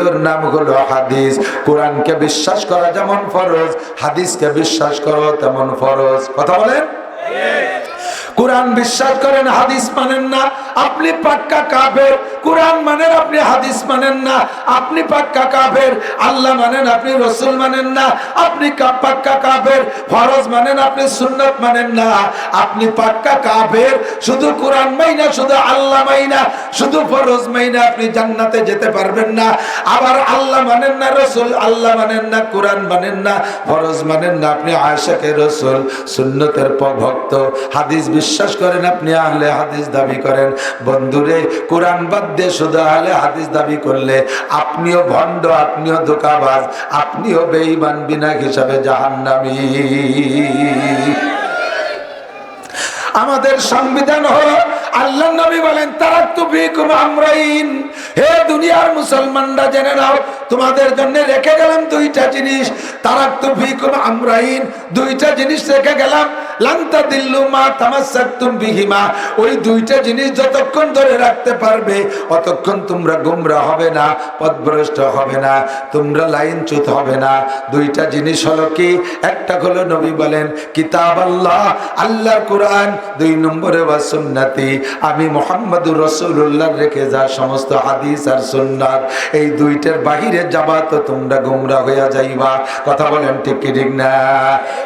নাম হাদিস। বিশ্বাস করা যেমন ফরজ, হাদিসকে বিশ্বাস করো তেমন ফরজ। কথা বলেন? কোরআন বিশ্বাস করেন, হাদিস মানেন না। আপনি পাক্কা কাফের কোরআন মানেন আপনি, হাদিস মানেন না। আপনি পাক্কা কাফের, আল্লাহ মানেন আপনি, রসুল মানেন না। আপনি পাক্কা কাফের, ফরজ মানেন আপনি, সুন্নত মানেন না। আপনি পাক্কা কাফের, শুধু কোরআন মাইনা, শুধু আল্লাহ মাইনা, শুধু ফরজ মাইনা আপনি জান্নাতে যেতে পারবেন না। আবার আল্লাহ মানেন না, রসুল আল্লাহ মানেন না, কোরআন মানেন না, ফরজ মানেন না। আপনি আয়েশাকে রসুল, সুন্নতের ভক্ত। হাদিস বিশ্বাস করেন আপনি, আহলে হাদিস দাবি করেন। বন্ধুরে, কোরআন বাদ দিয়ে শুধু আহলে হাদিস দাবি করলে আপনিও ভণ্ড, আপনিও ধোকাবাজ, আপনিও বেঈমান বিনা হিসাবে জাহান্নামি। আমাদের সংবিধান হলো আল্লাহ নবী বলেন তারাক্তু হে দুনিয়ার মুসলমানরা, জেনে নাও, তোমাদের জন্য রেখে গেলাম দুইটা জিনিস। ফিকুম আমরাইন, দুইটা জিনিস রেখে গেলাম। যতক্ষণ ধরে রাখতে পারবে, অতক্ষণ তোমরা হবে না, পথভ্রষ্ট হবে না, তোমরা লাইনচ্যুত হবে না। দুইটা জিনিস হলো কি? একটা হলো নবী বলেন কিতাব আল্লাহ আল্লাহর কোরআন, দুই নম্বরে বা সুন্নাতি। আমি মোহাম্মদুর রসুল্লাহ রেখে যা সমস্ত হাদিস আর সুন্নাত, এই দুইটার বাহিরে যাবা তো তোমরা গুমরা হইয়া যাইবা। কথা বলেন ঠিক কি ঠিক না?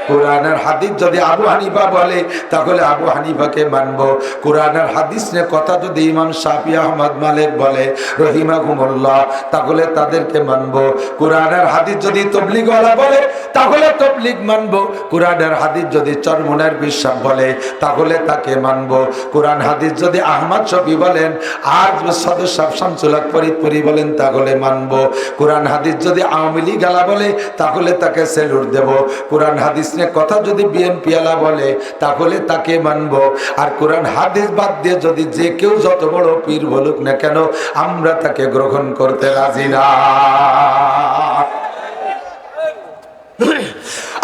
কোরআনের হাদিস যদি আবু হানিফা বলে, তাহলে আবু হানিফাকে মানবো। কোরআনের হাদিস নিয়ে কথা যদি ইমাম শাফি আহমদ মালিক বলে রহিমা রহিমাহুমুল্লাহ, তাহলে তাদেরকে মানবো। কোরআনের হাদিস যদি তবলিগওয়ালা বলে, তাহলে তবলিগ মানবো। কোরআনের হাদিস যদি চরমুনের বিশ্বাস বলে, তাহলে তাকে মানবো। কোরআন হাদিস যদি আহমদ শফি বলেন, আর সদস্য শামসুল ফরিদপুরি বলেন, তাহলে মানবো। কোরআন হাদিস যদি আওয়ামী লীগ আলা বলে, তাহলে তাকে সেলুট দেব। কোরআন হাদিস নিয়ে কথা যদি বিএনপি আলা বলে, তাহলে তাকে মানবো। আর কোরআন হাদিস বাদ দিয়ে যদি যে কেউ যত বড় পীর বলুক না কেন, আমরা তাকে গ্রহণ করতে রাজি না।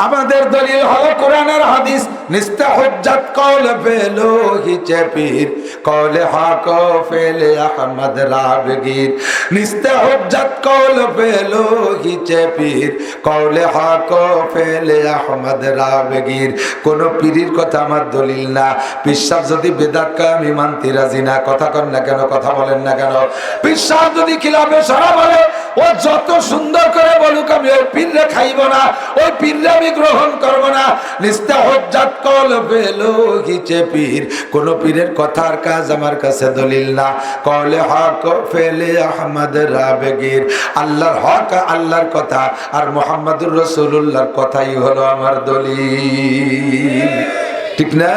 আমাদের দলিল হলো কোরআনের হাদিস নিস্তা হুজ্জাত কওল ফেলো হিচে পীর কওলে হক ফেলে আহমদ রাবগীর। নিস্তা হুজ্জাত কওল ফেলো হিচে পীর কওলে হক ফেলে আহমদ রাবগীর। কোন পীরির কথা আমার দলিল না। বিশ্বাস যদি বেদাত কয় আমি মানতে রাজি না, কথা কন না কেন, কথা বলেন না কেন? বিশ্বাস যদি খিলাফে সারা বলে, ও যত সুন্দর করে আমি ওই পীররে খাইব না, ওই পীররে আমি গ্রহণ করব না। নিস্তা হজ্জাত কল পেল হিচে পীর। কোন পীরের কথার কাজ আমার কাছে দলিল না। কলে হক ফেলে আহমদ রাবেগীর। আল্লাহর হক, আল্লাহর কথা আর মোহাম্মদুর রসুল্লাহর কথাই হলো আমার দলিল। ঠিক না?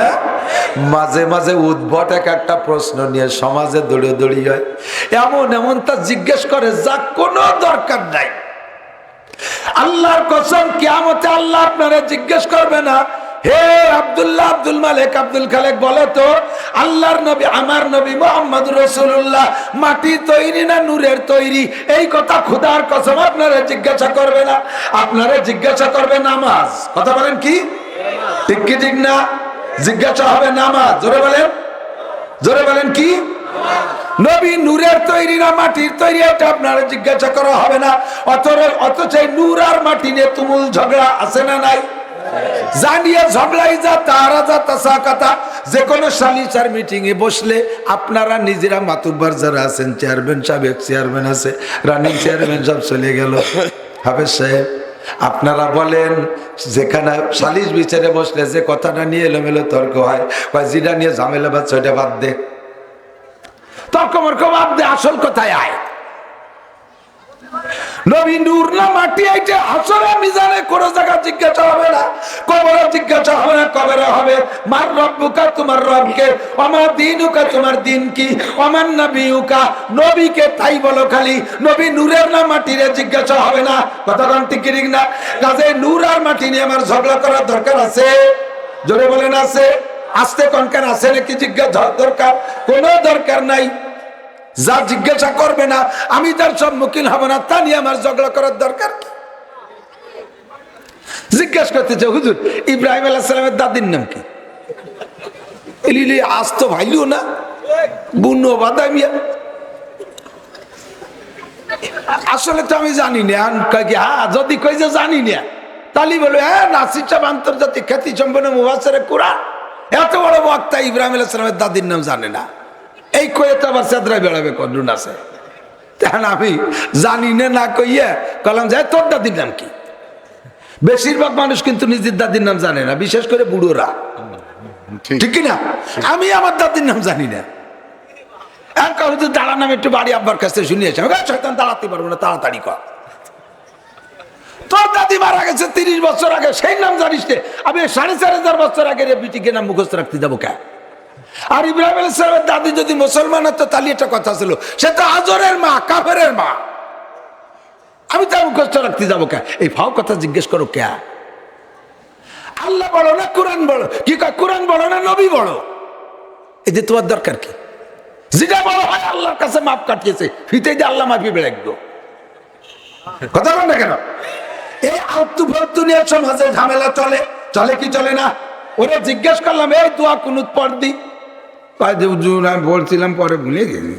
মাঝে মাঝে উদ্ভট এক একটা প্রশ্ন নিয়ে সমাজে দড়িয়ে দড়িয়ে হয় এমন এমন তা জিজ্ঞেস করে যা কোনো দরকার নাই। আল্লাহর কসম, কিয়ামতে আল্লাহ আপনারা জিজ্ঞেস করবে না, হে আব্দুল্লাহ আব্দুল মালিক, আব্দুল খালেক, বলে তো, আল্লাহর নবী, আমার নবী মোহাম্মদ রসুল্লাহ মাটি তৈরি না নূরের তৈরি? এই কথা খুদার কসম আপনারা জিজ্ঞাসা করবে না। আপনারা জিজ্ঞাসা করবে নামাজ। কথা বলেন কি? ঠিক কি ঠিক না? জিজ্ঞাসা হবে নামাজ। জোরে বলেন। জোরে বলেন কি? নবী নূরের তৈরি না মাটির তৈরি এটা আপনারা জিজ্ঞাসা করা হবে না। নূর আর মাটি নিয়ে তুমুল ঝগড়া আছে না নাই? আপনারা নিজেরা মাতুব্বার যারা আছেন চেয়ারম্যান সাহেব এক চেয়ারম্যান আছে রানিং চেয়ারম্যান সব চলে গেল। হাফেজ সাহেব, আপনারা বলেন, যেখানে সালিশ বিচারে বসলে যে কথাটা নিয়ে এলোমেলো তর্ক হয় বা যেটা নিয়ে ঝামেলা বাদ ওইটা বাদ দে। তর্ক মর্ক বাদ দে, আসল কথায় আয়। নবী মাটি কোনো জিজ্ঞাসা হবে না জিজ্ঞাসা হবে না হবে। মার আমার তোমার দিন কি? নবীকে খালি, নবী নূরের না মাটিরে জিজ্ঞাসা হবে না। না? মাটি নিয়ে আমার ঝগড়া করার দরকার আছে? জোরে বলেন, আছে। আসতে কনকান, আছে নাকি জিজ্ঞাসা? দরকার। কোনো দরকার নাই। যা জিজ্ঞাসা করবে না, আমি তার সম্মুখীন হব না, তা নিয়ে আমার ঝগড়া করার দরকার কি? জিজ্ঞাসা করতেছে, হুজুর, ইব্রাহিম আলাহ সালামের দাদির নাম কি? এলিলি আজ তো ভাইলিও না, বুনো বাদামিয়া আসলে তো আমি জানি না হ্যাঁ যদি কই যে জানি না, তালি বলো হ্যাঁ নাসির আন্তর্জাতিক খ্যাতি সম্পন্ন মুবাসের কুরআন। এত বড় বক্তা ইব্রাহিম আলাইহিস সালামের দাদির নাম জানে না। এই কয়ে তো আবার সেদ্রায় বেড়াবে কন্ডুন আছে? তখন আমি জানি না না কইয়া কলাম যায় তোর দাদির নাম কি? বেশিরভাগ মানুষ কিন্তু নিজের দাদির নাম জানে না বিশেষ করে বুড়োরা। ঠিক। না আমি আমার দাদির নাম জানি না। এক কারণে দাঁড়ান আমি একটু বাড়ি আব্বার কাছ থেকে শুনিয়েছি শয়তান দাঁড়াতে পারব না তাড়াতাড়ি কর। তোর দাদি মারা গেছে তিরিশ বছর আগে সেই নাম জানিস আমি সাড়ে চার হাজার বছর আগে রে বিটিকে নাম মুখস্থ রাখতে যাব কে? আর ইব্রাহিম আলাইসালামের দাদি যদি মুসলমান হতো, তাহলে একটা কথা ছিল, সে তো আজরের মা, কাফেরের মা। আমি তার মুখস্থ রাখতে যাব কে? এই ফাও কথা জিজ্ঞেস করো কে? আল্লাহ বড় না কোরআন বড় কি কোরআন বড় না নবী বড় এই যে তোমার দরকার কি? যেটা বলো হয় আল্লাহর কাছে মাপ কাটিয়েছে ফিতে দিয়ে আল্লাহ মাফি বেড়ে গো কথা বল না কেন? এই আলতু ফালতু নিয়ে ঝামেলা চলে চলে কি চলে না? ওরা জিজ্ঞেস করলাম, এই দোয়া কুনুত পড় দি কয় যে হুজুর আমি বলছিলাম পরে ভুলে গেলি।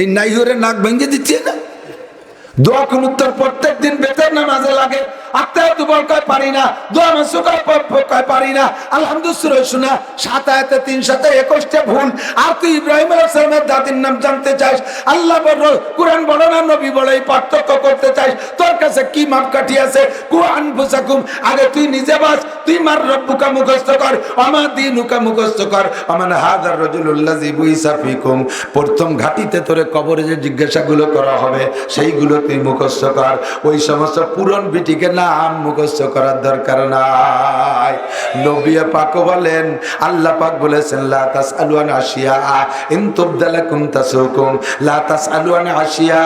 এই নাই ওরে নাক ভেঙে দিচ্ছে না? দোয়া প্রত্যেক দিন নামাজে লাগে। আত্মায় কয় পারি না, দোয়া মাসু কয় কয় পারি না। আলহামদুলিল্লাহ সাত আয়াতে, তিন একুশটা ভুল। আর তুই ইব্রাহিম আলাইহিস দাদির নাম জানতে চাস, আল্লাহ কোরআন বড় না, নবী এই পার্থক্য করতে চাস। তোর কাছে কি মাপ কাঠি আছে? কুরআন বুসাকুম আগে তুই নিজে বাস, তুই মার রব্বুকা মুখস্থ কর আমা দিনুকা মুখস্থ কর। আমান বুইসা ফিকুম। প্রথম ঘাটিতে তোরে কবরে যে জিজ্ঞাসাগুলো করা হবে, সেইগুলো তুই মুখস্থ কর। ওই সমস্ত পুরন বিটিকে নাম মুখস্থ করার দরকার নাই। নবী পাক বলেন, আল্লাহ পাক বলেছেন, লা তাসআলু আন আশিয়া ইন তুবদালাকুম তাসুকুম লা তাসআলু আন আশিয়া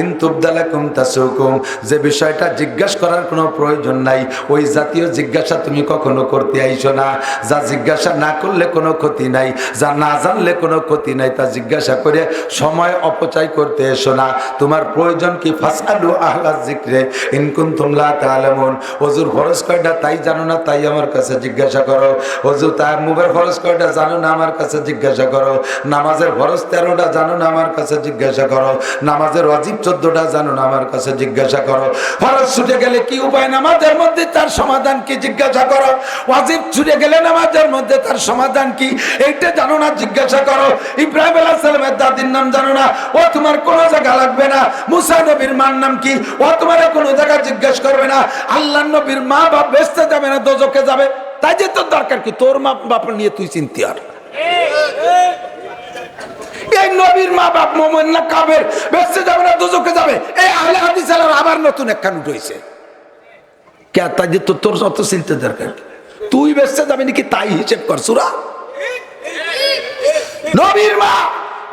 ইন তুবদালাকুম তাসুকুম যে বিষয়টা জিজ্ঞাসা করার কোনো প্রয়োজন নাই। ওই জাতীয় জিজ্ঞাসা তুমি কখনো করতে আইছো না। যা জিজ্ঞাসা না করলে কোনো ক্ষতি নাই। যা না জানলে কোনো ক্ষতি নাই। তা জিজ্ঞাসা করে সময় অপচয় করতে এসো না। তোমার প্রয়োজন কি ফাসালু আহলা জিক্রে ইনকুন তুমলা তালামুন হজুর ফরজ কয়টা? তাই জানো না, তাই আমার কাছে জিজ্ঞাসা করো। হজুর, তার ফরজ কয়টা? জানো না, আমার কাছে জিজ্ঞাসা করো। নামাজের ফরজ তেরোটা? জানো না, আমার কাছে জিজ্ঞাসা করো। নামাজের অজিব চোদ্দটা? জানো না, আমার কাছে জিজ্ঞাসা করো। ফরজ ছুটে গেলে কি উপায়? নামাজের মধ্যে তার সমাধান কি? জিজ্ঞাসা করো। ওয়াজিব ছুটে গেলে নামাজের মধ্যে তার সমাধান কি? এইটা জানো না, জিজ্ঞাসা করো। ইব্রাহিম আলাহ সালামের দাদির নাম জানো না। ও তোমার কোনো জায়গা লাগবে না। মুসা নবীর মার নাম কি? ও তোমার কোনো জায়গা জিজ্ঞেস করবে না। আল্লাহ নবীর মা বাপ বেসতে যাবে না দোজকে যাবে। তাই যে তোর দরকার কি? তোর মা বাপ নিয়ে তুই চিন্তি আর তুই বেসতে যাবে নাকি তাই হিসেব কর, সুরা। নবীর মা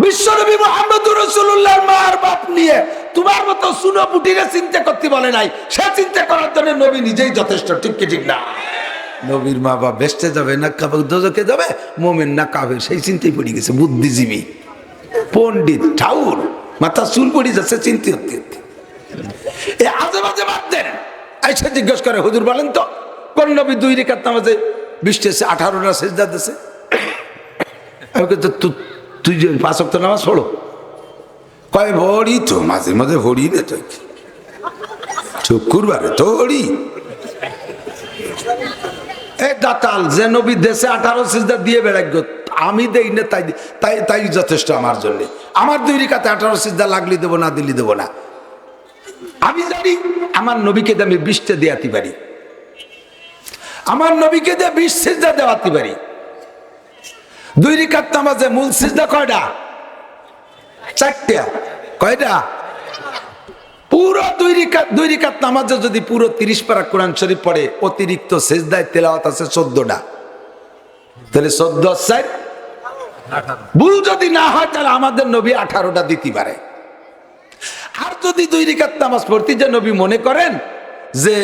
বিশ্বনবী মোহাম্মদ রসুল্লাহর মার বাপ নিয়ে তোমার মতো সুনো পুটিরে চিন্তা করতে বলে নাই। সে চিন্তা করার জন্য নবী নিজেই যথেষ্ট, ঠিক কি ঠিক না? নবীর মা বাপ বেসতে যাবে, না দোজকে যাবে, মোমেন না কাবে সেই চিন্তাই পড়ে গেছে, বুদ্ধিজীবী, পণ্ডিত, ঠাউর, মাথা চুল পড়ে যাচ্ছে চিন্তি হতে হতে এ আজে বাজে বাদ দেন, আইসা জিজ্ঞেস করে, হুজুর বলেন তো, কোন নবী দুই রেখার নামাজে বৃষ্টি এসে আঠারোটা শেষ যাচ্ছে আমি কিন্তু তুই যে পাঁচ অক্ট নামাজ পড়ো। কয় ভরি তো মাঝে মাঝে হরি রে তো শুক্রবারে তো হরি এ দাতাল যে নবী দেশে আঠারো সিজদা দিয়ে বেড়াই গো আমি দেই না তাই তাই তাই যথেষ্ট আমার জন্য। আমার দুই রেখাতে আঠারো সিজদা লাগলি দেবো না দিলি দেবো না। আমি জানি আমার নবীকে আমি বিশটা দেওয়াতে পারি। আমার নবীকে দিয়ে বিশ সিজদা দেওয়াতে পারি। দুই রিকাত নামাজে মূল সিজদা কয়টা? চারটা। কয়টা? পুরো দুই রিকাত দুই রিকাত নামাজে যদি পুরো তিরিশ পারা কোরআন শরীফ পড়ে, অতিরিক্ত সেজদায় তেলাওয়াত আছে চোদ্দটা। তাহলে চোদ্দ সাইড ভুল যদি না হয়, তাহলে আমাদের নবী আঠারোটা দিতে পারে। আর যদি দুই রিকাত নামাজ পড়তে যে নবী মনে করেন যে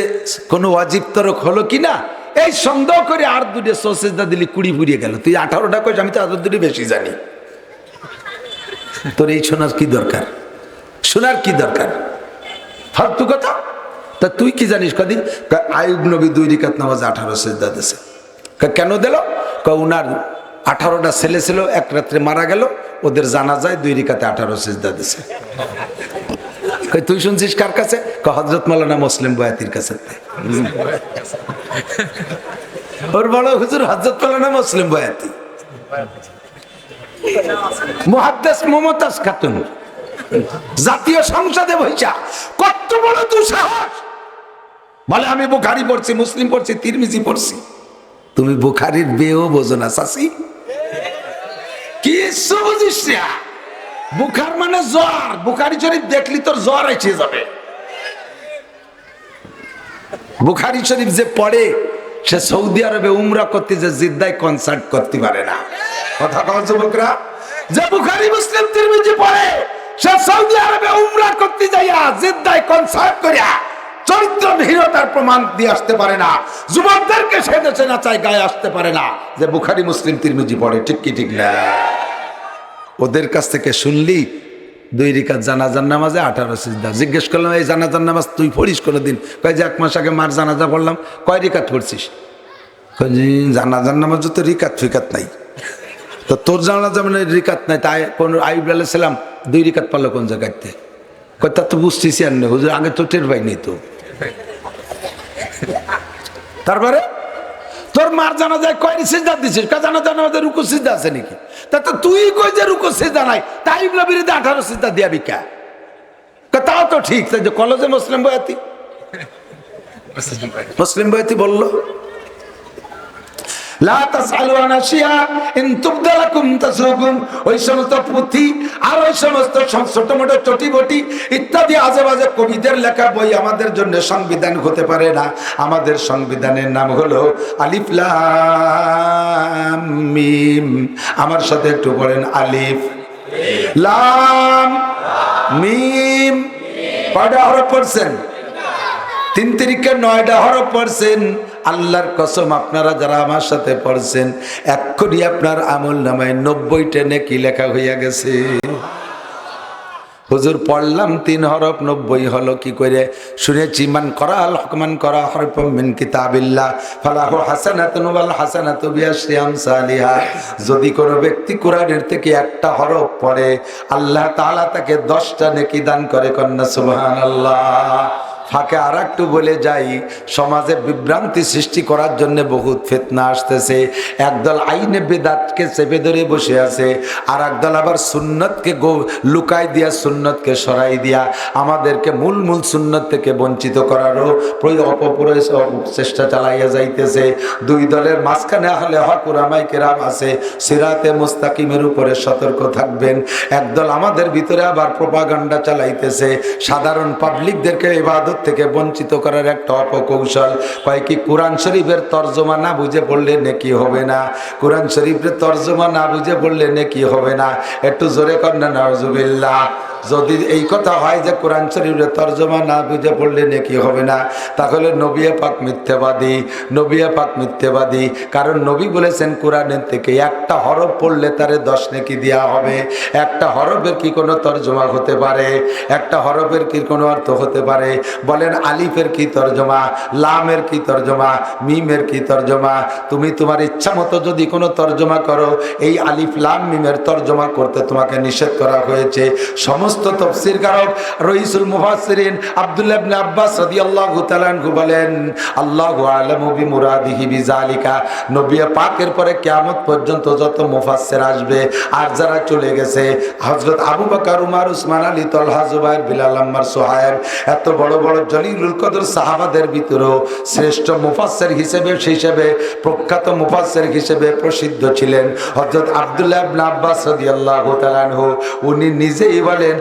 কোনো অজিব তরক হলো কিনা এই সন্দেহ করে আর দুটো সোসেজদা দিলি কুড়ি ফুরিয়ে গেল। তুই আঠারোটা কইস, আমি তো আদর দুটি বেশি জানি। তোর এই শোনার কি দরকার? শোনার কি দরকার? ফালতু কথা? তা তুই কি জানিস কদিন? আয়ুব নবী দুই রিকাত নামাজ আঠারো সেজদা দিছে কেন দিল? উনার আঠারোটা ছেলে ছিল, এক রাত্রে মারা গেল, ওদের জানা যায় দুই রিকাতে আঠারো সিজদা দিছে তুই শুনছিস কার কাছে? ক হজরত মালানা মুসলিম বয়াতির কাছে। ওর বড় হুজুর হজরত মালানা মুসলিম বয়াতি। মুহাদ্দাস মমতাজ খাতুন। জাতীয় সংসদে বৈশা কত বড় দুঃসাহস। বলে, আমি বুখারি পড়ছি, মুসলিম পড়ছি, তিরমিজি পড়ছি। তুমি বুখারির বেও বোঝো না চাষি কি বুঝিস না? বুখার মানে জ্বর। বুখারি শরীফ দেখলি তোর জ্বর এসে যাবে। বুখারি শরীফ যে পড়ে, সে সৌদি আরবে উমরা করতে, যে জিদ্দায় কনসার্ট করতে পারে না। কথা কন যুবকরা। যে বুখারি মুসলিম তিরমিজি পড়ে, সে সৌদি আরবে উমরা করতে যাইয়া জিদ্দায় কনসার্ট করিয়া চরিত্রহীনতার প্রমাণ দিয়ে আসতে পারে না। যুবকদেরকে সে দেশে না চাই গায়ে আসতে পারে না। যে বুখারি মুসলিম তিরমিজি পড়ে, ঠিক কি ঠিক না? ওদের কাছ থেকে শুনলি, দুই রিকাত জানাজার নামাজে আঠারো সিজদা। জিজ্ঞেস করলাম, এই জানাজার নামাজ তুই পড়িস কোনো দিন কয়, যে এক মাস আগে মার জানাজা পড়লাম, কয় রিকাত পড়ছিস? জানাজার নামাজ তো রিকাত ফিকাত নাই। তো তোর জানাজা মানে রিকাত নাই, তাই কোন আইব আলাইসালাম দুই রিকাত পারল কোন জায়গাতে কয়, তা তো বুঝতেছি আর না, হুজুর, আগে তো টের পাইনি তো। তারপরে তোর মার জানা যায় কয় সিজদা দিছিস? কা জানা জানা আমাদের রুকু সিজদা আছে নাকি? তা তো তুই কই যে রুকু সিজদা নাই? তাই বিরুদ্ধে আঠারো সিজদা দিয়া বিকা তাও তো ঠিক তাই যে কলেজে মুসলিম বয়াতি। মুসলিম বয়াতি বলল ওই সমস্ত পুঁথি আর ওই সমস্ত ছোট মোটো ইত্যাদি আজে বাজে কবিদের লেখা বই আমাদের জন্য সংবিধান হতে পারে না। আমাদের সংবিধানের নাম হলো আলিফ মিম। আমার সাথে একটু বলেন আলিফ লাম মিম। কয়টা হরফ পড়ছেন? তিন তারিখে নয়টা হরফ পড়ছেন। আল্লাহর কসম, আপনারা যারা আমার সাথে পড়ছেন, এক্ষুনি আপনার আমল নামায় নব্বই নব্বইটা নেকি লেখা হইয়া গেছে। হুজুর, পড়লাম তিন হরফ, নব্বই হলো কি করে? শুনেছি, মান করা আল হকমান করা হরফ মিন কিতাবিল্লাহ, ফালাহু হাসানাতুন ওয়াল হাসানাতু বিআশরিয়াম সালিহা যদি কোনো ব্যক্তি কোরআনের থেকে একটা হরফ পড়ে, আল্লাহ তাআলা তাকে 10টা নেকি দান করে, কন্যা সুবহানাল্লাহ। ফাঁকে আর একটু বলে যাই, সমাজে বিভ্রান্তি সৃষ্টি করার জন্য বহুত ফেতনা আসতেছে। একদল আইনে বেদাতকে চেপে ধরে বসে আছে আর একদল আবার সুন্নতকে গো লুকাই দিয়া সুন্নতকে সরাই দিয়া, আমাদেরকে মূল মূল সুন্নত থেকে বঞ্চিত করারও প্রয় অপপ্রয় চেষ্টা চালাইয়া যাইতেছে। দুই দলের মাঝখানে হলে হকুরামাই কেরাম আছে, সিরাতে মুস্তাকিমের উপরে সতর্ক থাকবেন। একদল আমাদের ভিতরে আবার প্রপাগান্ডা চালাইতেছে, সাধারণ পাবলিকদেরকে ইবাদত থেকে বঞ্চিত করার একটা অপকৌশল। কয় কি, কোরআন শরীফের তর্জমা না বুঝে পড়লে নেকি হবে না? কোরআন শরীফের তর্জমা না বুঝে পড়লে নেকি হবে না? একটু জোরে কর না নজুবিল্লাহ যদি এই কথা হয় যে কোরআন শরীফের তর্জমা না বুঝে পড়লে নেকি হবে না, তাহলে নবিয়া পাক মিথ্যাবাদী নবিয়া পাক মিথ্যাবাদী। কারণ নবী বলেছেন, কোরআনের থেকে একটা হরফ পড়লে তারে দশ নেকি দেওয়া হবে। একটা হরফের কি কোনো তর্জমা হতে পারে? একটা হরফের কি কোনো অর্থ হতে পারে? বলেন, আলিফের কি তর্জমা, লামের কি তর্জমা, মিমের কি তর্জমা? তুমি তোমার ইচ্ছা মতো যদি কোনো তর্জমা করো, এই আলিফ, লাম, মিমের তর্জমা করতে তোমাকে নিষেধ করা হয়েছে। সমস্ত তফসির কারক রইসুল মুফাসসিরিন আব্দুল্লাহ ইবনে আব্বাস রাদিয়াল্লাহু তাআলা আনহু বলেন, আল্লাহু আলামু বিমুরাদিহি বিজালিকা নবী পাকের পরে কিয়ামত পর্যন্ত যত মুফাসসির আসবে আর যারা চলে গেছে, হযরত আবু বকর, উমর, উসমান, আলী, তলহা, জুবাইর, বিলাল, আম্মার, সোহায়েব, এত বড় বড় জলিলুল কদর সাহাবাদের ভিতরেও শ্রেষ্ঠ মুফাসসির হিসেবে হিসেবে প্রখ্যাত মুফাসসির হিসেবে প্রসিদ্ধ ছিলেন হযরত আব্দুল্লাহ ইবনে আব্বাস রাদিয়াল্লাহু তাআলা আনহু। উনি নিজেই বলেন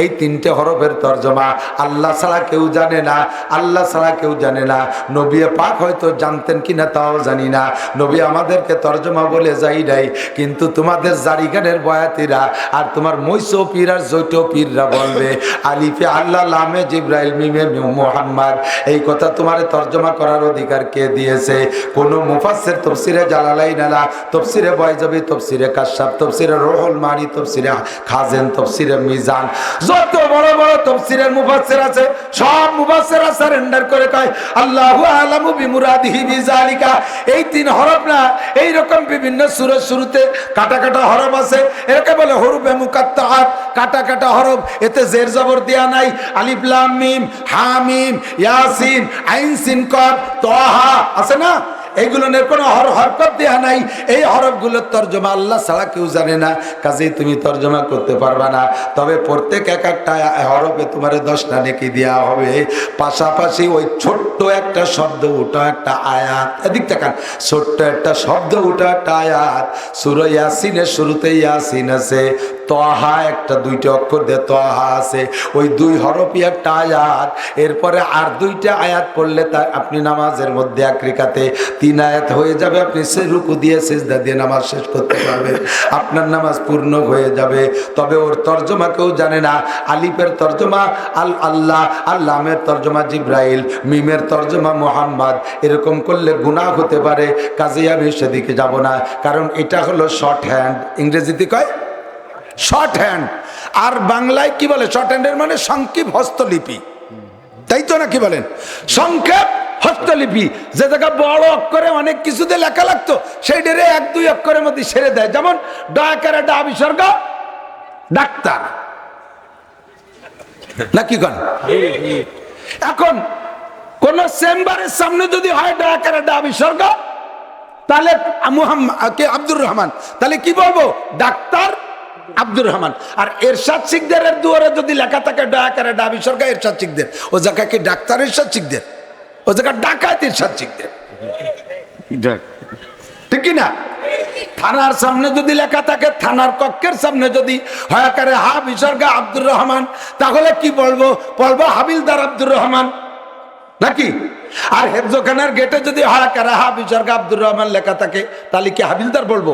এই তিনটে হরফের তর্জমা। আল্লাহ কেউ জানে না, আল্লাহ কেউ জানে না। নবী পাক হয়তো জানতেন কিনা তাও জানি না। নবী আমাদেরকে তর্জমা বলে যাই নাই, কিন্তু তোমাদের জারিগানের বয়াতিরা আর তোমার মৈসো পীর আর জৈট পীররা বলবে, আলিফে আল্লাহ, লামে জিব্রাইল, মিমে মোহাম্মদ। এই কথা তোমার তর্জমা করার অধিকার কে দিয়েছে? কোন মুফাসসির তফসিরে জালালাই নালা তফসিরে বয়জাবি তফসিরে কাশাব, তফসিরে রোহল মারি তফসিরে খাজেন, তফসিরে মিজান। যত বড় বড় তফসিরের মুফাসসির আছে, সব মুফাসসিরা সারেন্ডার করে কয়, আল্লাহু আলামু বিমুরাদিহি বিজালিকা। এই তিন হরফ না এই রকম বিভিন্ন সুরের শুরুতে কাটা কাটা হরফ আছে। এটাকে বলে হরুফে মুকাত্তাআত, কাটা কাটা হরফ। এতে জের জবর দেয়া নাই। আলিফ, লাম, মিম, হা, মিম, ইয়াসিন, আইন, সিন, কফ তহা আছে না? এইগুলো নিয়ে কোনো হর হরকত দেওয়া নাই। এই হরফগুলোর তর্জমা আল্লাহ ছাড়া কেউ জানে না। কাজেই তুমি তর্জমা করতে পারবা না। তবে প্রত্যেক এক একটা হরফে তোমার দশটা নেকি দেওয়া হবে। পাশাপাশি ওই ছোট্ট একটা শব্দ, ওটা একটা আয়াত। এদিক দেখান ছোট্ট একটা শব্দ, ওটা একটা আয়াত। সুর ইয়াসিনের শুরুতে ইয়াসিন আছে। তহা একটা, দুইটা অক্ষর দিয়ে তহা আছে। ওই দুই হরফই একটা আয়াত। এরপরে আর দুইটা আয়াত পড়লে তা আপনি নামাজের মধ্যে এক রেখাতে তিন আয়াত হয়ে যাবে, আপনি সে রুকু দিয়ে সেজদা দিয়ে নামাজ শেষ করতে পারবেন। আপনার নামাজ পূর্ণ হয়ে যাবে। তবে ওর তর্জমা কেউ জানে না। আলিফের তর্জমা, আল আল্লাহ আল্লামের তর্জমা জিব্রাইল, মিমের তর্জমা মোহাম্মদ। এরকম করলে গুনাহ হতে পারে। কাজেই আমি সেদিকে যাব না। কারণ এটা হলো শর্ট হ্যান্ড ইংরেজিতে কয়? শর্ট হ্যান্ড আর বাংলায় কি বলে? শর্ট হ্যান্ডের মানে সংক্ষিপ হস্তলিপি। তাই তো না কি বলেন? সংক্ষেপ হস্তলিপি। যে জায়গা বড় অক্ষরে অনেক কিছুতে লেখা লাগতো সেই ডেরে এক দুই অক্ষরের মধ্যে সেরে দেয়। যেমন, ডয়াকারে ডা বিসর্গ ডাক্তার। নাকি কন? এখন, কোন চেম্বারের সামনে যদি হয় ডয়াকারে ডা বিসর্গ তাহলে আব্দুর রহমান। তাহলে কি বলব? ডাক্তার আব্দুর রহমান। আর এরশাদ শিকদারের দুয়ারে যদি লেখা থাকে ডাকারে ডাবি সরকার এরশাদ শিকদের। ও জায়গা কি ডাক্তার, এরশাদ শিকদের? ও জায়গা ডাকাত এরশাদ শিকদের ঠিক না থানার সামনে যদি লেখা থাকে থানার কক্ষের সামনে যদি হয়াকারে হা বিসর্গা আব্দুর রহমান তাহলে কি বলব? বলব হাবিলদার আব্দুর রহমান। নাকি? আর হেফজোখানার গেটে যদি হারাকারা হা বিসর্গা আব্দুর রহমান লেখা থাকে তাহলে কি হাবিলদার বলব?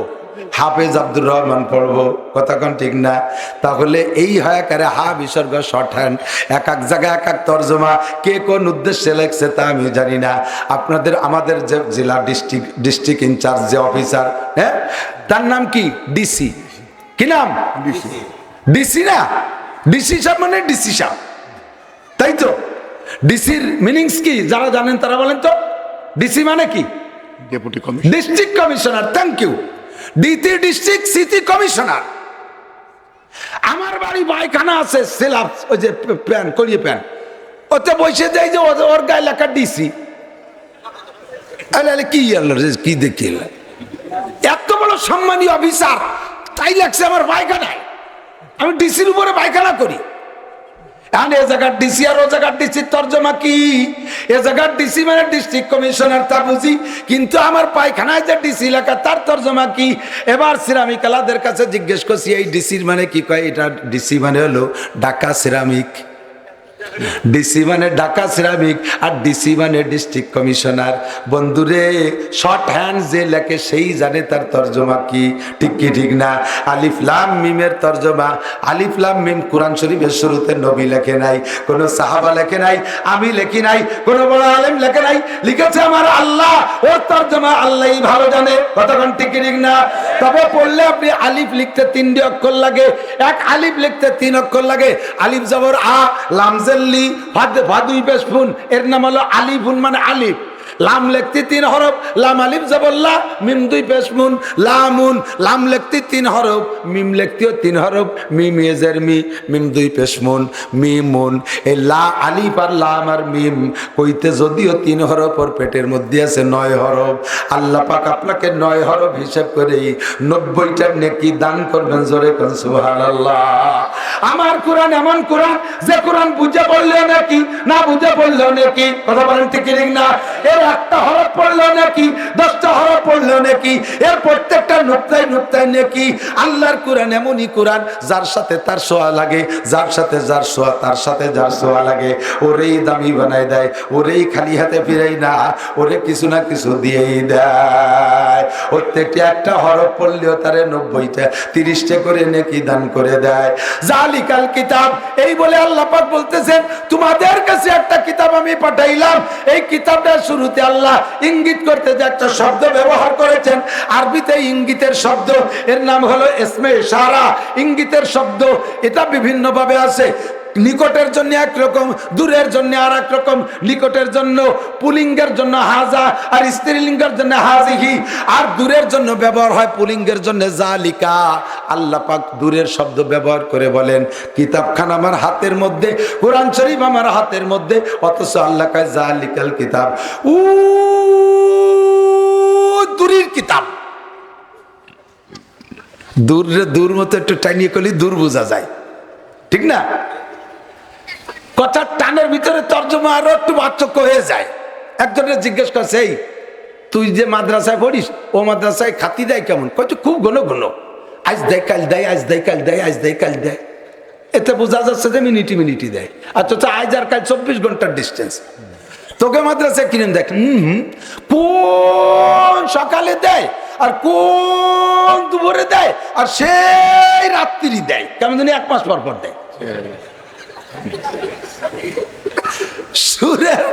হাফেজ আব্দুর রহমান পড়ব। কথাক্ষণ ঠিক না? তাহলে এই হায়াকারে হা বিসর্গ শর্ট হ্যান্ড। এক এক জায়গায় এক এক তর্জমা। কে কোন উদ্দেশ্যে লেখছে তা আমি জানি না। আপনাদের আমাদের যে জেলা ডিস্ট্রিক্ট ডিস্ট্রিক্ট ইনচার্জ যে অফিসার হ্যাঁ? তার নাম কি? ডিসি। কি নাম? ডিসি না? ডিসি সাহেব মানে ডিসি সাহেব। তাই তো? ডিসির মিনিংস কি? যারা জানেন তারা বলেন তো। ডিসি মানে কি? Deputy commissioner. District commissioner. Thank you. DT district city commissioner আমার বাড়ি বাইখানা আছে সেলাপ ওই যে প্যান করিয়ে প্যান। ওতে বসে যাই যে ওর গায়ে লেখা ডিসি আরে কি আল্লাহ কি দেখি এলো? এত বড় সম্মানীয় অফিসার তাই লাগছে আমার পায়খানায়। আমি ডিসির উপরে পায়খানা করি। এ ডিসি আর ও ডিসির তর্জমা কি? এ ডিসি মানে ডিস্ট্রিক্ট কমিশনার কিন্তু আমার পায়খানায় যে ডিসি তার তর্জমা কি? এবার সিরামিকালাদের কাছে জিজ্ঞেস করছি, এই ডিসির মানে কি? কয়, এটা ডিসি মানে হলো ঢাকা সিরামিক। ডিসি মানে ঢাকা সিরামিক আর ডিসি মানে ডিস্ট্রিক্ট কমিশনার বন্ধুরে শর্ট হ্যান্ড যে লেখে সেই জানে তার তর্জমা কি। ঠিক কি ঠিক না? আলিফ লাম মিমের তর্জমা। আলিফ লাম মিম কোরআন শরীফের শুরুতে নবী লেখে নাই, কোন সাহাবা লেখে নাই, আমি লেখি নাই, কোন বড় আলেম লেখে নাই। লিখেছে আমার আল্লাহ ওর তর্জমা আল্লাহই ভালো জানে। কতক্ষণ ঠিক ঠিক না? তবে পড়লে আপনি আলিফ লিখতে তিনটি অক্ষর লাগে। এক আলিফ লিখতে তিন অক্ষর লাগে। আলিফ জবর আ লামজেল্লি ভাদ ভাদুই বেশফুন এর নাম হলো আলিফুন মানে আলিফ লাম লিখতে তিন হরফ, লাম আলিফ জবল্লা, মিম দুই পেশমুন লামুন। লাম লিখতে তিন হরফ, মিম লিখতেও তিন হরফ, মিম এজের মি, মিম দুই পেশমুন মিমুন এই লা আলিফ আর লাম আর মিম কইতে যদিও তিন হরফ, ওর পেটের মধ্যে আছে নয় হরফ। আল্লাহ পাক আপনাকে নয় হরফ হিসাব করেই নব্বইটা নেকি দান করবেন জোরে কোন, সুবহানাল্লাহ। আমার কোরআন এমন কোরআন, যে কোরআন বুঝে পড়লেও নাকি, না বুঝে পড়লেও নাকি, কথা বলেন ঠিক না? এর একটা হরফ পড়লেও নাকি, দশটা হরফ পড়লেও নাকি, এর প্রত্যেকটা নুক্তায় নুক্তায় নাকি, আল্লাহর কোরআন এমনই কোরআন, যার সাথে তার সোয়া লাগে, যার সাথে যার সোয়া, তার সাথে যার সোয়া লাগে ওরেই দামি বানাই দেয় ওরেই খালি হাতে ফিরাই না, ওরে কিছু না কিছু দিয়েই দেয়। প্রত্যেকটি একটা হরফ পড়লেও তারে নব্বইটা, তিরিশটা করে নেকি দান করে দেয়। জালিকাল কিতাব, এই বলে আল্লাহ পাক বলতেছেন, তোমাদের কাছে একটা কিতাব আমি পাঠাইলাম, এই কিতাবটা শুরুতে আল্লাহ ইঙ্গিত করতে যে একটা শব্দ ব্যবহার করেছেন। আরবিতে ইঙ্গিতের শব্দ, এর নাম হলো এসমে সারা ইঙ্গিতের শব্দ, এটা বিভিন্নভাবে আছে। নিকটের জন্য একরকম দূরের জন্য আর রকম, নিকটের জন্য পুলিঙ্গের জন্য হাজা আর স্ত্রীলিঙ্গের জন্য হাজিহি। আর দূরের জন্য ব্যবহার হয় পুলিঙ্গের জন্য জালিকা। আল্লাহ পাক দূরের শব্দ ব্যবহার করে বলেন, কিতাবখান আমার হাতের মধ্যে, কোরআন শরীফ আমার হাতের মধ্যে, অথচ আল্লাহ কায় জালিকাল কিতাব। উ, দূরের কিতাব। দূর দূর মতো একটু টানিয়ে করলে দূর বোঝা যায়। ঠিক না? কথার টানের ভিতরে তর্জমা আরও একটু পার্থক্য হয়ে যায়। একজনের জিজ্ঞেস করছে এই তুই যে মাদ্রাসায় পড়িস, ও মাদ্রাসায় খাতি দেয় কেমন? কইছে খুব ঘন ঘন। আজ দেয়, কাল দেয়, আজ দেয়, কাল দেয়, আজ দেয়, কাল দেয়। এতে বোঝা যাচ্ছে যে মিনিটি মিনিটি দেয়। অথচ আজ আর কাল চব্বিশ ঘণ্টার ডিস্টেন্স তোকে মাদ্রাসায় কিনে দেখ। হুম। কোন সকালে দেয় আর কোন দুপুরে দেয় আর সেই রাত্রি দেয়। কেমন জানি এক মাস পর পর দেয়। সুরের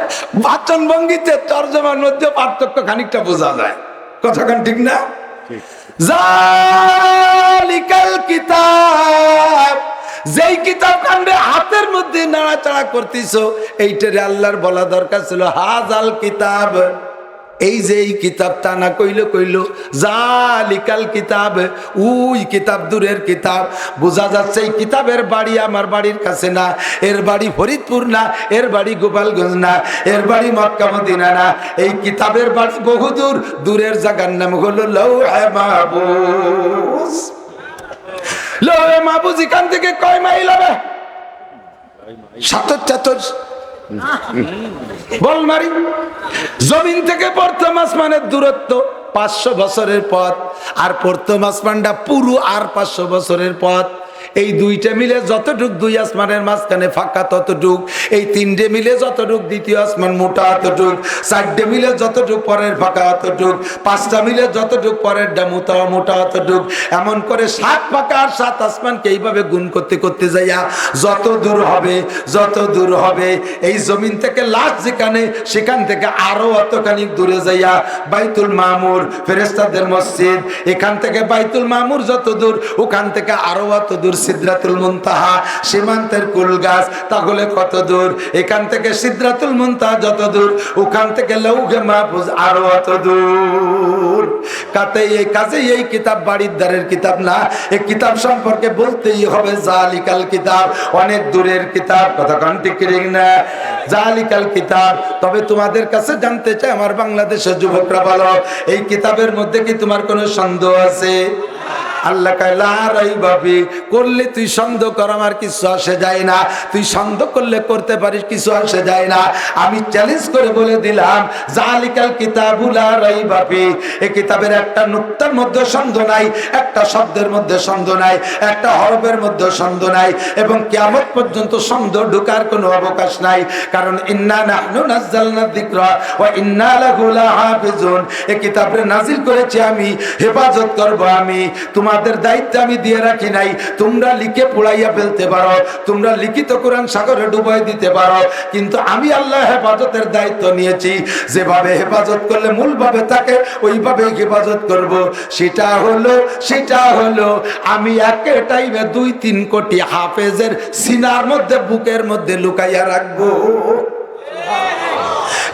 বাচন ভঙ্গিতে তর্জমার মধ্যে পার্থক্য খানিকটা বোঝা যায়। কথাখান ঠিক না? জালিকাল কিতাব যেই কিতাব কাণ্ডে হাতের মধ্যে নাড়াচাড়া করতেছ এইটারে আল্লাহর বলা দরকার ছিল হাজাল কিতাব। এই যে এই কিতাব তা না কইল কইল, জালিকাল কিতাব, উই কিতাব দূরের কিতাব। বোঝা যাচ্ছে এই কিতাবের বাড়ি আমার বাড়ির কাছে না, এর বাড়ি ফরিদপুর না, এর বাড়ি গোপালগঞ্জ না, এর বাড়ি মক্কা মদিনা না। এই কিতাবের বাড়ি বহুদূর দূরের জায়গার নাম হলো লৌহে মাহবুজ মাহবুজ এখান থেকে কয় মাইল হবে? সাতর চাতর। বল মারি। জমিন থেকে প্রথম আসমানের দূরত্ব পাঁচশো বছরের পথ, আর প্রথম আসমানটা পুরো আর পাঁচশো বছরের পথ। এই দুইটা মিলে যতটুক দুই আসমানের মাঝখানে ফাঁকা ততটুক, এই তিনটে মিলে যতটুক দ্বিতীয় আসমান মোটা অতটুক চারটে মিলে যতটুক পরের ফাঁকা অতটুক পাঁচটা মিলে যতটুক পরের মোটা মোটা অতটুক এমন করে সাত ফাঁকা আর সাত আসমানকে এইভাবে গুণ করতে করতে যাইয়া যত দূর হবে, যত দূর হবে, এই জমিন থেকে লাশ যেখানে, সেখান থেকে আরও অতখানি দূরে যাইয়া বাইতুল মামুর ফেরেস্তাদের মসজিদ, এখান থেকে বাইতুল মামুর যত দূর, ওখান থেকে আরও অত দূর সিদ্রাতুল মুনতাহা, সীমান্তের কুল গাছ, তাহলে কত দূর? এখান থেকে সিদ্রাতুল মুনতাহা যত দূর, ওখান থেকে লৌহে মাহফুজ আরও অত দূর। কাতে এই কাজে এই কিতাব বাড়ির দ্বারের কিতাব না এই কিতাব সম্পর্কে বলতেই হবে জালিকাল কিতাব, অনেক দূরের কিতাব কথা ঠিক না? জালিকাল কিতাব, তবে তোমাদের কাছে জানতে চাই, আমার বাংলাদেশের যুবকরা বলো, এই কিতাবের মধ্যে কি তোমার কোনো সন্দেহ আছে? আল্লাহ কাই করলে তুই সন্দেহ কর, আমার কিছু আসে যায় না। তুই সন্দেহ করলে করতে পারিস, কিছু আসে যায় না। আমি চ্যালেঞ্জ করে বলে দিলাম, জালিকাল কিতাবুলা রাই ভাবি এই কিতাবের একটা নুক্তার মধ্যে সন্দেহ নাই, একটা শব্দের মধ্যে সন্দেহ নাই, একটা হরফের মধ্যে সন্দেহ নাই এবং কিয়ামত পর্যন্ত সন্দেহ ঢোকার কোনো অবকাশ নাই। কারণ ইন্না নাহনু নাযালনা যিকরা ওয়া ইন্না লাহু লাহাফিজুন। এই কিতাবে নাজিল করেছি আমি, হেফাজত করব আমি। তোমাদের দায়িত্ব আমি দিয়ে রাখি নাই। তোমরা লিখে পোড়াইয়া ফেলতে পারো। তোমরা লিখিত কোরআন সাগরে ডুবাই দিতে পারো। কিন্তু আমি আল্লাহ হেফাজতের দায়িত্ব নিয়েছি। যেভাবে হেফাজত করলে মূলভাবে তাকে ওইভাবে হেফাজত করব। সেটা হলো সেটা হলো, আমি একে টাইমে দুই তিন কোটি হাফেজের সিনার মধ্যে, বুকের মধ্যে লুকাইয়া রাখব।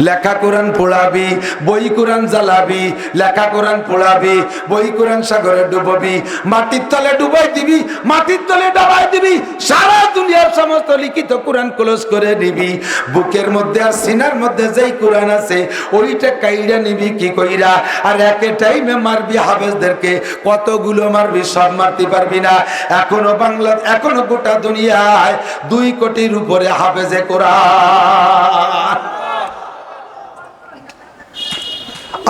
লেখা কোরআন পোড়াবি, বই কোরআন জ্বালাবি, লেখা কোরআন পোড়াবি, বই কোরআন সাগরে ডুববি, মাটির তলে ডুবাই দিবি, মাটির তলে ডাবাই দিবি, সারা দুনিয়ার সমস্ত লিখিত কোরআন ক্লোজ করে নিবি। বুকের মধ্যে আর সিনার মধ্যে যেই কোরআন আছে, ওইটা কাইরা নিবি কি কইরা? আর একে টাইমে মারবি হাফেজদেরকে, কতগুলো মারবি সব মারতে পারবি না। এখনও বাংলা, এখনও গোটা দুনিয়ায় দুই কোটির উপরে হাফেজে কোরআন।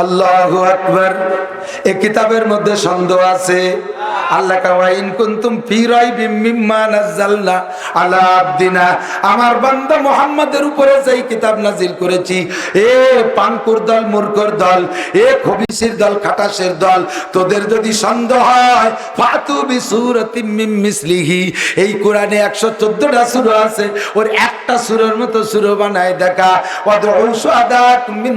আল্লাহ আকবর। এ কিতাবের মধ্যে সন্দেহ আছে আল্লাহ কাওয়াইন কুনতুম আমার বান্দা মুহাম্মাদের উপরে যেই কিতাব নাজিল করেছি, এ পাঙ্কুর দল মূর্খর দল, এ খবিসির দল, খাটাসের দল, তোদের যদি সন্দেহ হয় এই কোরআনে 114টা সূরা আছে, ওর একটা সূরার মতো সূরা বানায় দেখা ওয়াদউ শুহাদাকুম মিন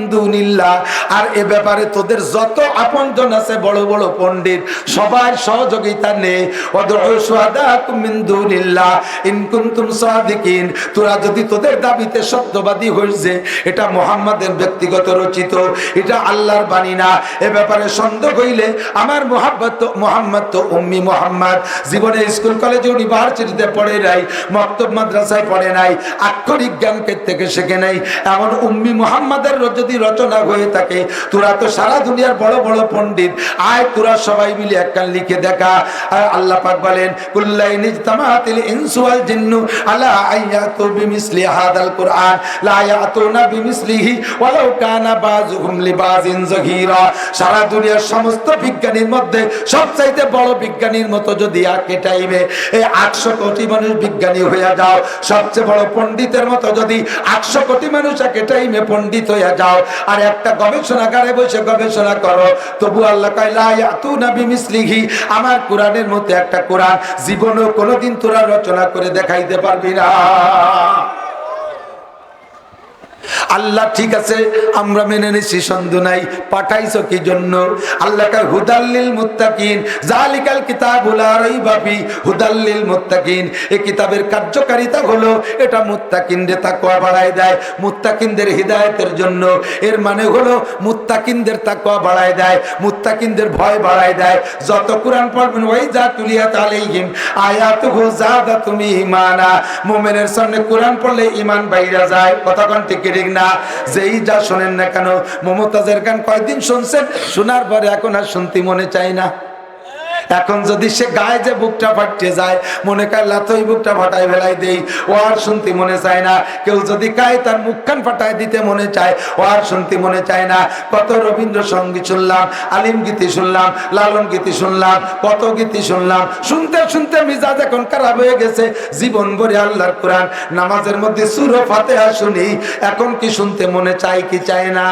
আর এ ব্যাপারে তোদের যত আপনজন আছে, বড় বড় পণ্ডিত সবার সহযোগিতা নে ওয়াদউ শুহাদাকুম দুনিল্লাহ। ইন কুনতুম সাদিকিন। তোরা যদি তোদের দাবিতে সত্যবাদী হইছে, এটা মুহাম্মাদের ব্যক্তিগত রচিত। এটা আল্লাহর বাণী না। এ ব্যাপারে সন্দেহ হইলে আমার মোহাম্মদ তো মোহাম্মদ তো উম্মি মোহাম্মদ। জীবনে স্কুল, কলেজে ইউনিভার্সিটিতে পড়ে নাই, মক্তব মাদ্রাসায় পড়ে নাই, আক্ষরিক থেকে শেখে নাই। এমন উম্মি মোহাম্মদের যদি রচনা হয়ে থাকে, তোরা তো সারা দুনিয়ার বড় বড় পণ্ডিত। আয় তোরা সবাই মিলে একখান লিখে দেখা। আর আল্লাহ পাক বলেন কুল্লাইন ইজতামাতিল ইনসু ওয়াল জিন্নু আলা বিমিসলি হাদাল কুরআন। লা ইয়াতুনা বিমিসলিহি ওয়ালাউ কানা বাযুহুম লিবাযিন সারা দুনিয়ার সমস্ত বিজ্ঞানীর মধ্যে সবচাইতে বড় বিজ্ঞানীর মতো যদি টাইমে, এই আটশো কোটি মানুষ বিজ্ঞানী হয়ে যাও। সবচেয়ে বড় পণ্ডিতের মতো যদি আটশো কোটি মানুষ টাইমে পণ্ডিত হয়ে যাও। আর একটা গবেষণাগারে বসে গবেষণা করো, তবু আল্লাহ কাইলা তু নবী মিসলিহি আমার কোরআনের মধ্যে একটা কোরআন জীবনেও কোনোদিন তোরা রচনা করে দেখাইতে পারবি না। আল্লাহ ঠিক আছে, আমরা মেনে নিছি, সন্দেহ নাই। পাঠাইছো কি জন্য? আল্লাহ কার হুদাল্লিল মুত্তাকিন জালিকাল কিতাবুল রাইবাফি হুদাল্লিল মুত্তাকিন। এই কিতাবের কার্যকারিতা হলো, এটা মুত্তাকিনদের তাকওয়া বাড়ায় দেয়, মুত্তাকিনদের হিদায়াতের জন্য। এর মানে হলো, মুত্তাকিনদের তাকওয়া বাড়ায় দেয়, মুত্তাকিনদের ভয় বাড়ায় দেয়। যত কোরআন পড়বেন ওই যা তুলিয়াত আলাইহিম, আয়াতুহু জাদাতুম ঈমানা মুমিনের সামনে কোরআন পড়লে ঈমান বাইরা যায়। কতক্ষণ ঠিক ঠিক না। যেই যা শোনেন না কেন, মমতাজের গান কয়দিন শুনছেন? শোনার পরে এখন আর শুনতে মনে চায় না। এখন যদি সে গায়ে যে বুকটা ফাটিয়ে যায়, মনে কার লাতই বুকটা ফাটাই ফেলাই দেই। ও আর শুনতে মনে চায় না। কেউ যদি গায়ে তার মুখখান ফাটাই দিতে মনে চায়, ও আর শুনতে মনে চায় না। কত রবীন্দ্র সংগীত শুনলাম, আলিম গীতি শুনলাম, লালন গীতি শুনলাম, কত গীতি শুনলাম। শুনতে শুনতে মিজাজ এখন খারাপ হয়ে গেছে। জীবন ভরে আল্লাহর কোরআন, নামাজের মধ্যে সুর ফাতেহা শুনি। এখন কি শুনতে মনে চায়, কি চায় না?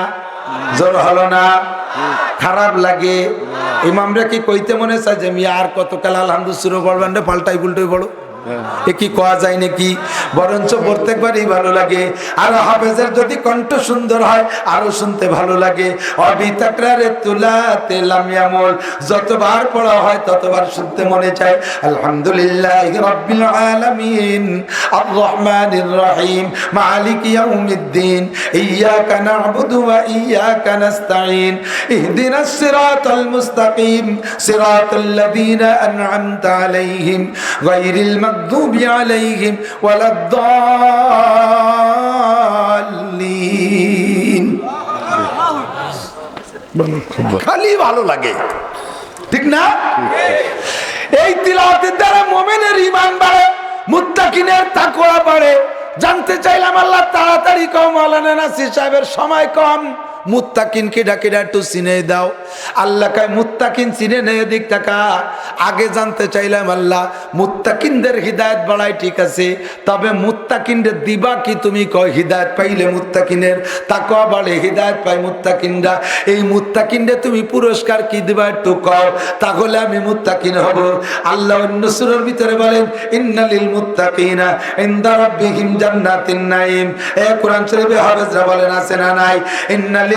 জোর হলো না? খারাপ লাগে। ইমামরা কি কইতে মনে চায় যে মিয়া আর কত কাল আলহামদুসুরো বলবেন রে পাল্টাই পুল্টাই বড় এ কোয়া যায় নাকি? বরঞ্চ প্রত্যেকবারই ভালো লাগে। আর হাফেজের যদি কণ্ঠ সুন্দর হয়, আরও শুনতে ভালো লাগে। অবিতাকরারে তুলা তেলাম আমল যতবার পড়া হয়, ততবার শুনতে মনে চায়। আলহামদুলিল্লাহ রাব্বিল আলামিন। আর রহমানির রহিম। মালিক ইয়াউমিদ্দিন। ইয়াকা না'বুদু ওয়া ইয়াকা নাস্তাঈন। ইহদিনাস সিরাতাল মুস্তাকিম। সিরাতাল লাযীনা আন'আমতা আলাইহিম। গায়রিল المغضوب عليهم ولا الضالين খালি ভালো লাগে ঠিক না এই তিলাওয়াতের দ্বারা মোমেনের ইমান বাড়ে মুত্তাকিনের তাকওয়া বাড়ে জানতে চাইলাম আল্লাহ তাড়াতাড়ি কম আলানা নাসির সাহেবের সময় কম মুত্তাকিন কে ডাকে একটু চিনে দাও। আল্লাহ কায়, মুত্তাকিন চিনে নেই দিক টাকা। আগে জানতে চাইলাম আল্লাহ, মুত্তাকিনদের হৃদায়ত বাড়াই ঠিক আছে, তবে মুত্তাকিনদের দিবা কি তুমি কয়, হৃদায়ত পাইলে মুত্তাকিনের তাকওয়া বাড়ে হৃদায়ত পাই মুত্তাকিনরা। এই মুত্তাকিনরে তুমি পুরস্কার কি দিবা একটু কও, তাহলে আমি মুত্তাকিন হব। আল্লাহ অন্য সুরের ভিতরে বলেন, ইন্নালিল মুত্তাকিনা ইনদা রাব্বিহিম জান্নাতিন নাঈম। এ কোরআন শরীফে হাফেজরা বলেন, আছে না নাই? ইন্নালিল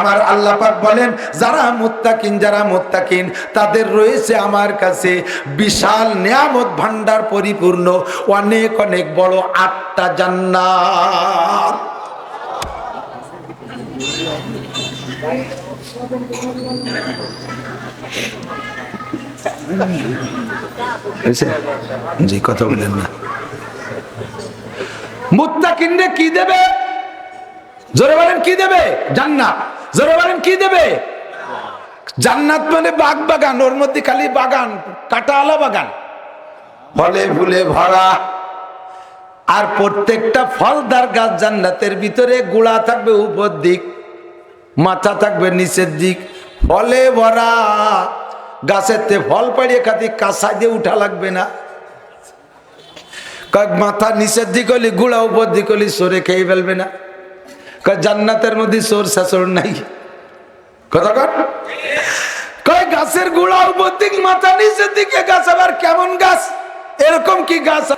আমার আল্লাহ পাক বলেন, যারা মুত্তাকিন যারা মুত্তাকিন, তাদের রয়েছে আমার কাছে বিশাল নিয়ামত ভান্ডার পরিপূর্ণ। অনেক অনেক বড় আটটা জান্নাত। জি, কথা বলেন না। মুত্তাকিনরে কি দেবে? জোরে বলেন, কি দেবে? জান্নাত। জোরে বলেন, কি দেবে? জান্নাত মানে বাগ বাগান, ওর মধ্যে খালি বাগান, কাটাওয়ালা বাগান। ফলে ফুলে ভরা। আর প্রত্যেকটা ফলদার গাছ জান্নাতের ভিতরে গোড়া থাকবে উপর দিক, মাথা থাকবে নিচের দিক। ফলে ভরা। গাছেরতে ফল পাড়িয়ে খাতি কাঁসা দিয়ে উঠা লাগবে না। কয়েক মাথা নিচের দিক হলি, গুড়া উপর দিক হলি, সরে খেয়ে ফেলবে না। কয় জান্নাতের মধ্যে সোর শাসর নাই। কথা কয় গাছের গুড়া উপর দিক, মাথা নিচের দিকে গাছ, আবার কেমন গাছ? এরকম কি গাছ